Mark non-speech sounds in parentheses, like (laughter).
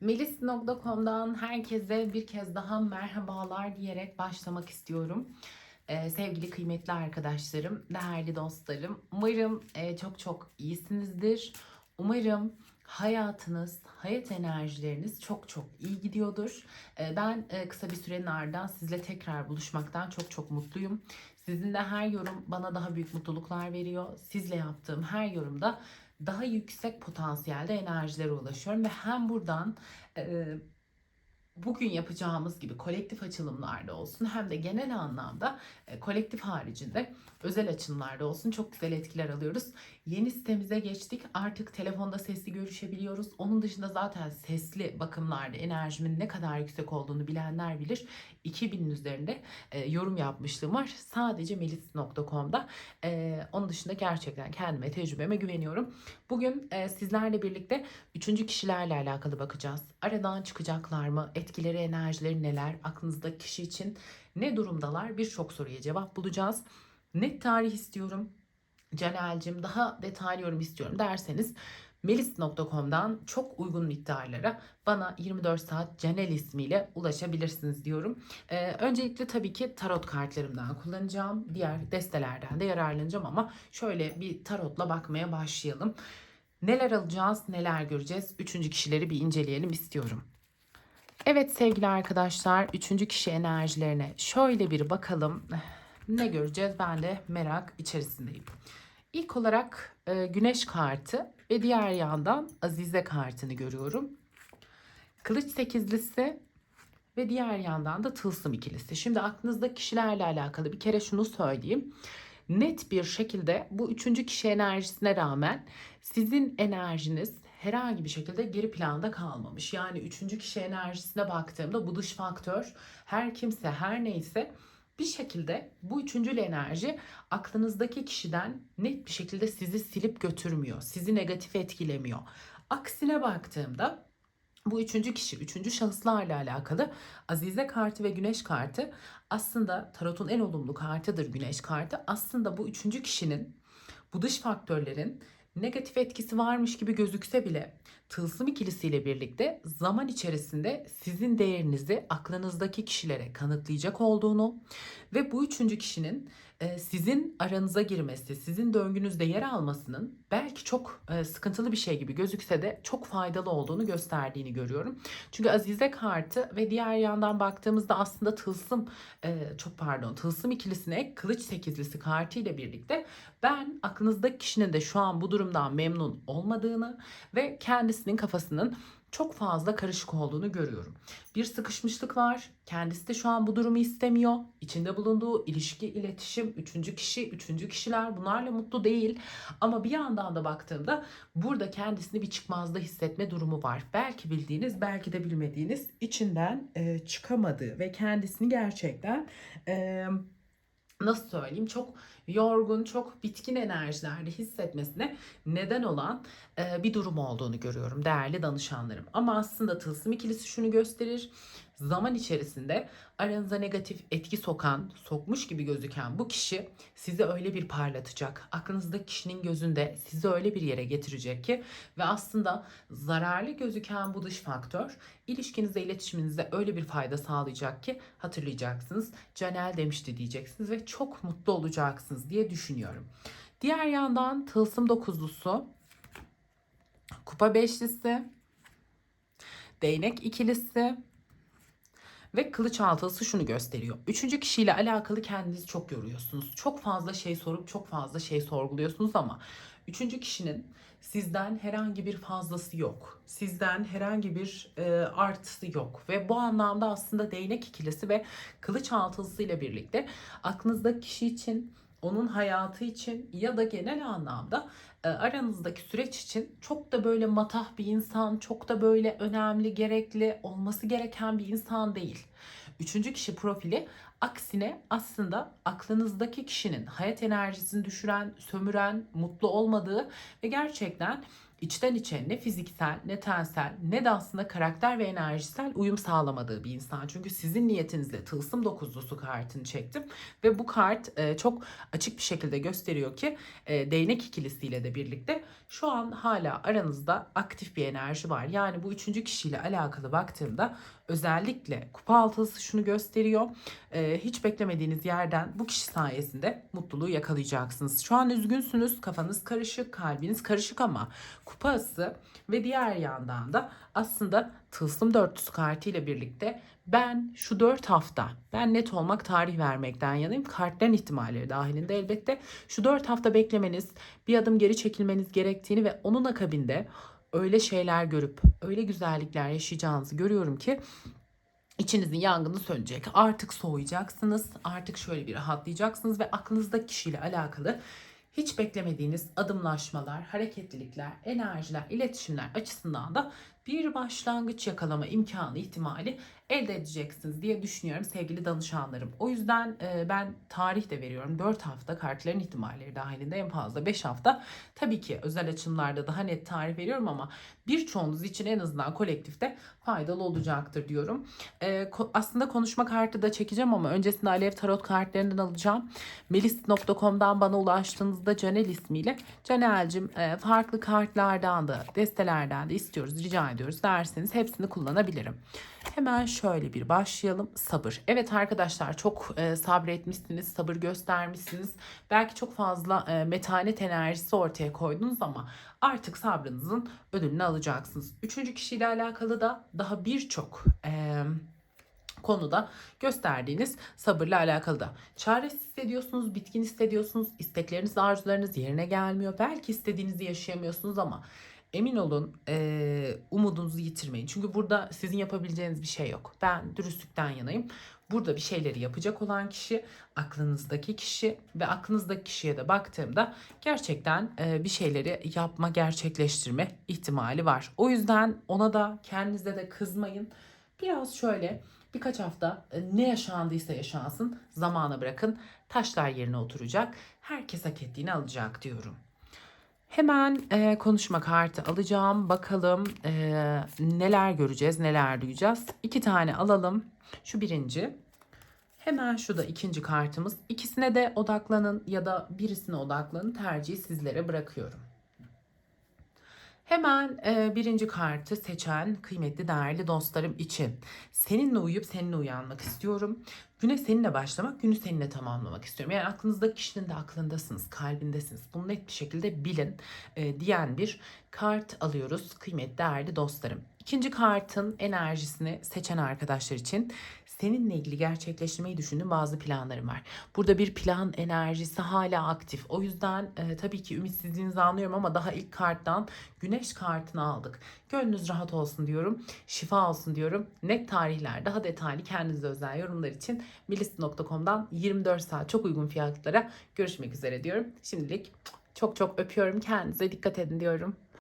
Melis.com'dan herkese bir kez daha merhabalar diyerek başlamak istiyorum. Ee, sevgili kıymetli arkadaşlarım, değerli dostlarım, umarım e, çok çok iyisinizdir. Umarım hayatınız, hayat enerjileriniz çok çok iyi gidiyordur. Ee, ben e, kısa bir sürenin ardından sizle tekrar buluşmaktan çok çok mutluyum. Sizinle her yorum bana daha büyük mutluluklar veriyor. Sizle yaptığım her yorumda daha yüksek potansiyelde enerjilere ulaşıyorum ve hem buradan e, bugün yapacağımız gibi kolektif açılımlarda olsun hem de genel anlamda e, kolektif haricinde özel açılımlarda olsun çok güzel etkiler alıyoruz. Yeni sitemize geçtik. Artık telefonda sesli görüşebiliyoruz. Onun dışında zaten sesli bakımlarda enerjimin ne kadar yüksek olduğunu bilenler bilir. 2000'in üzerinde e, yorum yapmışlığım var. Sadece melis.com'da. E, onun dışında gerçekten kendime, tecrübeme güveniyorum. Bugün sizlerle birlikte üçüncü kişilerle alakalı bakacağız. Aradan çıkacaklar mı? Etkileri, enerjileri neler? Aklınızdaki kişi için ne durumdalar? Birçok soruya cevap bulacağız. Net tarih istiyorum. Caner'cim daha detaylı yorum istiyorum derseniz melis.com'dan çok uygun miktarlara bana 24 saat Canel ismiyle ulaşabilirsiniz diyorum. Ee, öncelikle tabii ki tarot kartlarımdan kullanacağım. Diğer destelerden de yararlanacağım ama şöyle bir tarotla bakmaya başlayalım. Neler alacağız, neler göreceğiz? Üçüncü kişileri bir inceleyelim istiyorum. Evet sevgili arkadaşlar, üçüncü kişi enerjilerine şöyle bir bakalım. (sighs) Ne göreceğiz? Ben de merak içerisindeyim. İlk olarak e, güneş kartı ve diğer yandan Azize kartını görüyorum. Kılıç sekizlisi ve diğer yandan da tılsım ikilisi. Şimdi aklınızda kişilerle alakalı bir kere şunu söyleyeyim. Net bir şekilde bu üçüncü kişi enerjisine rağmen sizin enerjiniz herhangi bir şekilde geri planda kalmamış. Yani üçüncü kişi enerjisine baktığımda bu dış faktör her kimse her neyse bir şekilde bu üçüncül enerji aklınızdaki kişiden net bir şekilde sizi silip götürmüyor. Sizi negatif etkilemiyor. Aksine baktığımda bu üçüncü kişi, üçüncü şahıslarla alakalı Azize kartı ve Güneş kartı aslında tarotun en olumlu kartıdır Güneş kartı. Aslında bu üçüncü kişinin bu dış faktörlerin negatif etkisi varmış gibi gözükse bile tılsım ikilisiyle birlikte zaman içerisinde sizin değerinizi aklınızdaki kişilere kanıtlayacak olduğunu ve bu üçüncü kişinin e, sizin aranıza girmesi, sizin döngünüzde yer almasının belki çok e, sıkıntılı bir şey gibi gözükse de çok faydalı olduğunu gösterdiğini görüyorum. Çünkü Azize kartı ve diğer yandan baktığımızda aslında tılsım e, çok pardon tılsım ikilisine kılıç sekizlisi kartı ile birlikte ben aklınızdaki kişinin de şu an bu durumdan memnun olmadığını ve kendisinin kafasının çok fazla karışık olduğunu görüyorum. Bir sıkışmışlık var. Kendisi de şu an bu durumu istemiyor. İçinde bulunduğu ilişki, iletişim, üçüncü kişi, üçüncü kişiler bunlarla mutlu değil. Ama bir yandan da baktığımda burada kendisini bir çıkmazda hissetme durumu var. Belki bildiğiniz, belki de bilmediğiniz içinden e, çıkamadığı ve kendisini gerçekten e, nasıl söyleyeyim çok yorgun, çok bitkin enerjilerde hissetmesine neden olan e, bir durum olduğunu görüyorum değerli danışanlarım. Ama aslında tılsım ikilisi şunu gösterir. Zaman içerisinde aranıza negatif etki sokan, sokmuş gibi gözüken bu kişi sizi öyle bir parlatacak. Aklınızdaki kişinin gözünde sizi öyle bir yere getirecek ki ve aslında zararlı gözüken bu dış faktör ilişkinize, iletişiminize öyle bir fayda sağlayacak ki hatırlayacaksınız. Canel demişti diyeceksiniz ve çok mutlu olacaksınız diye düşünüyorum. Diğer yandan tılsım dokuzlusu, kupa beşlisi, değnek ikilisi ve kılıç altılısı şunu gösteriyor. Üçüncü kişiyle alakalı kendinizi çok yoruyorsunuz. Çok fazla şey sorup çok fazla şey sorguluyorsunuz ama üçüncü kişinin sizden herhangi bir fazlası yok. Sizden herhangi bir e, artısı yok. Ve bu anlamda aslında değnek ikilisi ve kılıç altılısı ile birlikte aklınızdaki kişi için onun hayatı için ya da genel anlamda e, aranızdaki süreç için çok da böyle matah bir insan, çok da böyle önemli, gerekli, olması gereken bir insan değil. Üçüncü kişi profili aksine aslında aklınızdaki kişinin hayat enerjisini düşüren, sömüren, mutlu olmadığı ve gerçekten içten içe ne fiziksel ne tensel ne de aslında karakter ve enerjisel uyum sağlamadığı bir insan. Çünkü sizin niyetinizle tılsım dokuzlusu kartını çektim ve bu kart e, çok açık bir şekilde gösteriyor ki e, değnek ikilisiyle de birlikte şu an hala aranızda aktif bir enerji var. Yani bu üçüncü kişiyle alakalı baktığımda özellikle kupa altısı şunu gösteriyor. E, hiç beklemediğiniz yerden bu kişi sayesinde mutluluğu yakalayacaksınız. Şu an üzgünsünüz, kafanız karışık, kalbiniz karışık ama kupası ve diğer yandan da aslında tılsım dörtlüsü kartı ile birlikte ben şu dört hafta ben net olmak tarih vermekten yanayım. Kartların ihtimalleri dahilinde elbette şu dört hafta beklemeniz bir adım geri çekilmeniz gerektiğini ve onun akabinde öyle şeyler görüp öyle güzellikler yaşayacağınızı görüyorum ki İçinizin yangını sönecek. Artık soğuyacaksınız. Artık şöyle bir rahatlayacaksınız ve aklınızdaki kişiyle alakalı hiç beklemediğiniz adımlaşmalar, hareketlilikler, enerjiler, iletişimler açısından da bir başlangıç yakalama imkanı, ihtimali elde edeceksiniz diye düşünüyorum sevgili danışanlarım. O yüzden e, ben tarih de veriyorum. 4 hafta kartların ihtimalleri dahilinde en fazla 5 hafta. Tabii ki özel açımlarda daha net tarih veriyorum ama birçoğunuz için en azından kolektifte faydalı olacaktır diyorum. E, aslında konuşma kartı da çekeceğim ama öncesinde Alev Tarot kartlarından alacağım. Melis.com'dan bana ulaştığınızda Canel ismiyle Canel'cim e, farklı kartlardan da destelerden de istiyoruz rica ediyoruz derseniz hepsini kullanabilirim. Hemen şöyle bir başlayalım. Sabır. Evet arkadaşlar çok e, sabretmişsiniz, sabır göstermişsiniz. Belki çok fazla e, metanet enerjisi ortaya koydunuz ama artık sabrınızın ödülünü alacaksınız. Üçüncü kişiyle alakalı da daha birçok e, konuda gösterdiğiniz sabırla alakalı da. Çaresiz hissediyorsunuz, bitkin hissediyorsunuz, istekleriniz, arzularınız yerine gelmiyor. Belki istediğinizi yaşayamıyorsunuz ama emin olun eee, umudunuzu yitirmeyin. Çünkü burada sizin yapabileceğiniz bir şey yok. Ben dürüstlükten yanayım. Burada bir şeyleri yapacak olan kişi aklınızdaki kişi ve aklınızdaki kişiye de baktığımda gerçekten eee, bir şeyleri yapma, gerçekleştirme ihtimali var. O yüzden ona da kendinize de kızmayın. Biraz şöyle birkaç hafta e, ne yaşandıysa yaşansın zamana bırakın. Taşlar yerine oturacak. Herkes hak ettiğini alacak diyorum. Hemen e, konuşma kartı alacağım. Bakalım e, neler göreceğiz, neler duyacağız. İki tane alalım. Şu birinci. Hemen şu da ikinci kartımız. İkisine de odaklanın ya da birisine odaklanın. Tercihi sizlere bırakıyorum. Hemen e, birinci kartı seçen kıymetli değerli dostlarım için seninle uyuyup seninle uyanmak istiyorum. Güne seninle başlamak, günü seninle tamamlamak istiyorum. Yani aklınızdaki kişinin de aklındasınız, kalbindesiniz. Bunu net bir şekilde bilin e, diyen bir kart alıyoruz kıymetli değerli dostlarım. İkinci kartın enerjisini seçen arkadaşlar için seninle ilgili gerçekleştirmeyi düşündüğüm bazı planlarım var. Burada bir plan enerjisi hala aktif. O yüzden e, tabii ki ümitsizliğinizi anlıyorum ama daha ilk karttan güneş kartını aldık. Gönlünüz rahat olsun diyorum. Şifa olsun diyorum. Net tarihler, daha detaylı kendinize özel yorumlar için milis.com'dan 24 saat çok uygun fiyatlara görüşmek üzere diyorum. Şimdilik çok çok öpüyorum. Kendinize dikkat edin diyorum.